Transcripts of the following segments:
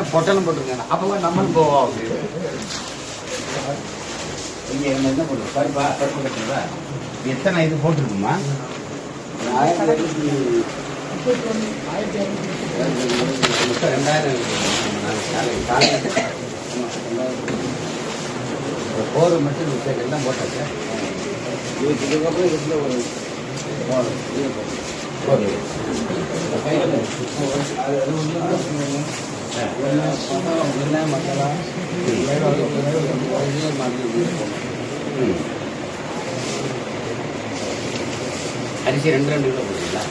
என்ன பொட்டலம் போட்டிருக்காங்க அப்போ நம்மளும் போவோம் அப்படின்னு இங்கே என்ன என்ன பண்ணுவோம் பருப்பா பருப்பு கட்டுறதா எத்தனை இது போட்டிருக்குமா? போர் மட்டும் மிச்சம் எல்லாம் போட்டாச்சு இதுக்கு இதுக்கப்புறம் இருக்கிற ஒரு போதும் அது போர் எல்லாம் மசாலா அரிசி ரெண்டு ரெண்டு கிலோ போடுறீங்களா?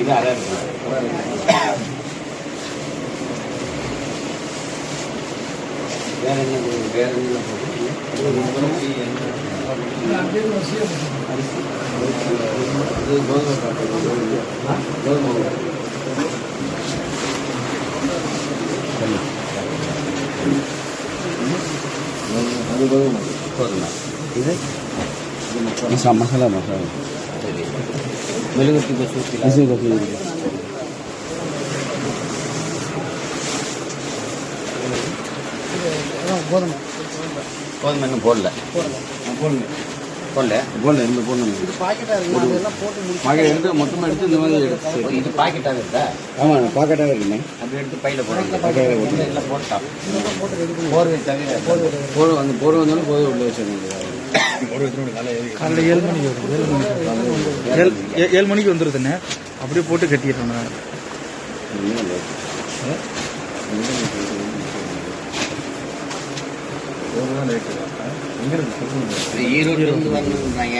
இது அரை வேற என்ன வேற என்ன போடுறீங்க? அரிசி. கோதுமை பாட்டு கோதுமை அது கோதுமை கோதுமை இது மசாலா மசாலா மசாலா சரி மெழுகுத்தி பசூத்தி இது கோபி கோதுமை கோதுமை இன்னும் போடல போடணும் போடல போடல இந்த இது பாக்கெட்டாக இருக்குண்ணா அதெல்லாம் போட்டு முடிச்சு மகை எடுத்து மொத்தமாக எடுத்து இந்த மாதிரி எடுத்து சரி, இது பாக்கெட்டாக இருக்கா ஆமாம் பாக்கெட்டாக இருக்குண்ணே அப்படி எடுத்து பையில போடுங்க. பையில போடுங்க. எல்லாம் போட்டு பண்ணி. போர்வை தவிர வந்து போட வந்தாலும் போய் உள்ள வச்சிருந்தேன் காலையில் ஏழு மணிக்கு வரும். ஏழு மணிக்கு ஏழு ஏ- ஏழு மணிக்கு வந்துடுதுண்ணே அப்படியே போட்டு கட்டிடுறேன் நான். ஈரோடு இருந்து வரணுன்றாங்க